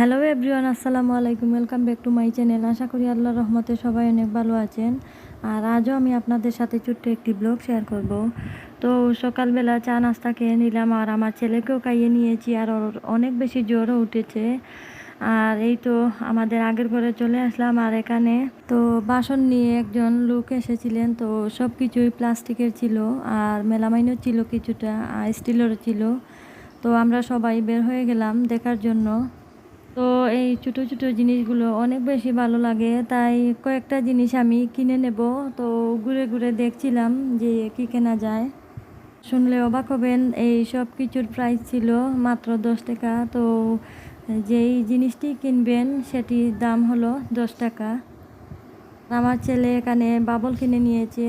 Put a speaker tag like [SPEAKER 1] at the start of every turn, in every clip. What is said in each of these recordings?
[SPEAKER 1] Hello everyone আসসালামু আলাইকুম welcome back to my channel আশা করি আল্লাহর রহমতে সবাই অনেক ভালো আছেন। আর আজও আমি আপনাদের সাথে ছোট্ট একটি ব্লগ শেয়ার করব। তো সকালবেলা চা নাস্তা খেয়ে নিলাম আর আমার ছেলেকেও খাইয়ে নিয়েছি আর ওর অনেক বেশি জ্বরও উঠেছে। আর এই তো আমাদের আগের ঘরে চলে আসলাম আর এখানে তো বাসন নিয়ে একজন লোক এসেছিলেন। তো সব কিছুই প্লাস্টিকের ছিল আর মেলামাইনও ছিল কিছুটা, স্টিলেরও ছিল। তো আমরা সবাই বের হয়ে গেলাম দেখার জন্য। তো এই ছোটো ছোটো জিনিসগুলো অনেক বেশি ভালো লাগে। তাই কয়েকটা জিনিস আমি কিনে নেব। তো ঘুরে ঘুরে দেখছিলাম যে কি কেনা যায়। শুনলে অবাক হবেন, এই সব কিছুর প্রাইস ছিল মাত্র দশ টাকা। তো যেই জিনিসটি কিনবেন, সেটির দাম হলো দশ টাকা। আমার ছেলে এখানে বাবল কিনে নিয়েছে।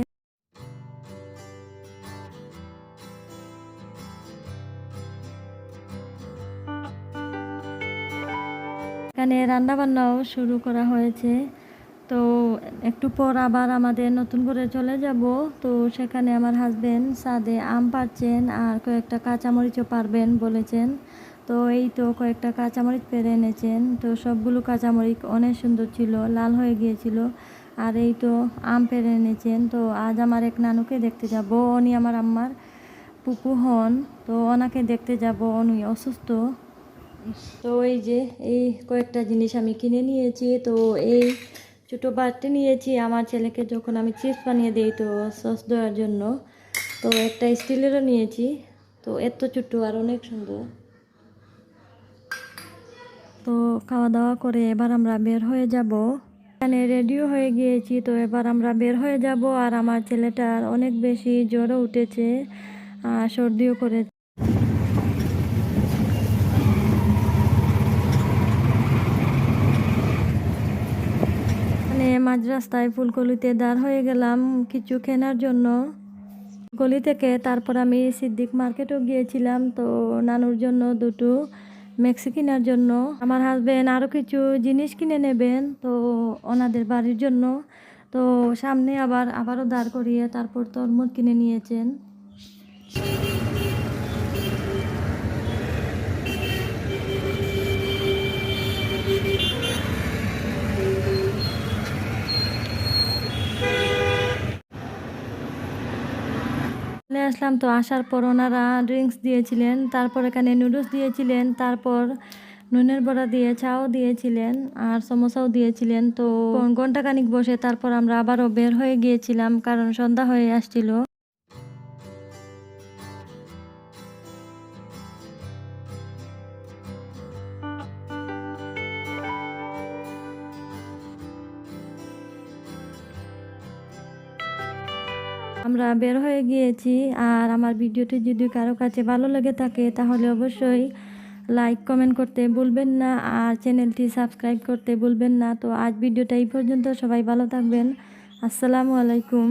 [SPEAKER 1] এখানে রান্না বান্নাও শুরু করা হয়েছে। তো একটু পর আবার আমাদের নতুন করে চলে যাব। তো সেখানে আমার হাজবেন্ড সাদে আম পারছেন আর কয়েকটা কাঁচামরিচও পারবেন বলেছেন। তো এই তো কয়েকটা কাঁচামরিচ পেরে এনেছেন। তো সবগুলো কাঁচামরিচ অনেক সুন্দর ছিল, লাল হয়ে গিয়েছিল। আর এই তো আম পেরে এনেছেন। তো আজ আমার এক নানুকে দেখতে যাব। উনি আমার আম্মার পুপু হন। তো ওনাকে দেখতে যাব। উনি অসুস্থ। তো এই যে, এই কয়েকটা জিনিস আমি কিনে নিয়েছি, তো এই ছোটো বাটি নিয়েছি আমার ছেলেকে যখন আমি চিপস বানিয়ে দিই তো সস দেওয়ার জন্য। তো একটা স্টিলেরও নিয়েছি, তো এত ছোটো আর অনেক সুন্দর। তো খাওয়া দাওয়া করে এবার আমরা বের হয়ে যাব। এখানে রেডিও হয়ে গিয়েছি, তো এবার আমরা বের হয়ে যাব আর আমার ছেলেটার অনেক বেশি জ্বরও উঠেছে আর সর্দিও করে মানে মাঝ রাস্তায় ফুলকলিতে দাঁড় হয়ে গেলাম কিছু কেনার জন্য। গলি থেকে তারপর আমি সিদ্দিক মার্কেটও গিয়েছিলাম তো নানুর জন্য দুটো মেক্সি কেনার জন্য। আমার হাজব্যান্ড আরও কিছু জিনিস কিনে নেবেন তো ওনাদের বাড়ির জন্য। তো সামনে আবার, আবারও দাঁড় করিয়ে তারপর তরমুজ কিনে নিয়েছেন। চলে আসলাম তো আসার পর ওনারা ড্রিঙ্কস দিয়েছিলেন, তারপর এখানে নুডলস দিয়েছিলেন, তারপর নুনের বড়া দিয়ে, চাও দিয়েছিলেন আর সমোসাও দিয়েছিলেন। তো ঘন্টাখানিক বসে তারপর আমরা আবারও বের হয়ে গিয়েছিলাম কারণ সন্ধ্যা হয়ে আসছিল। আমরা বের হয়ে গিয়েছি আর আমার ভিডিওটি যদি কারও কাছে ভালো লেগে থাকে তাহলে অবশ্যই লাইক, কমেন্ট করতে ভুলবেন না আর চ্যানেলটি সাবস্ক্রাইব করতে ভুলবেন না। তো আজ ভিডিওটা এই পর্যন্ত। সবাই ভালো থাকবেন। আসসালামু আলাইকুম।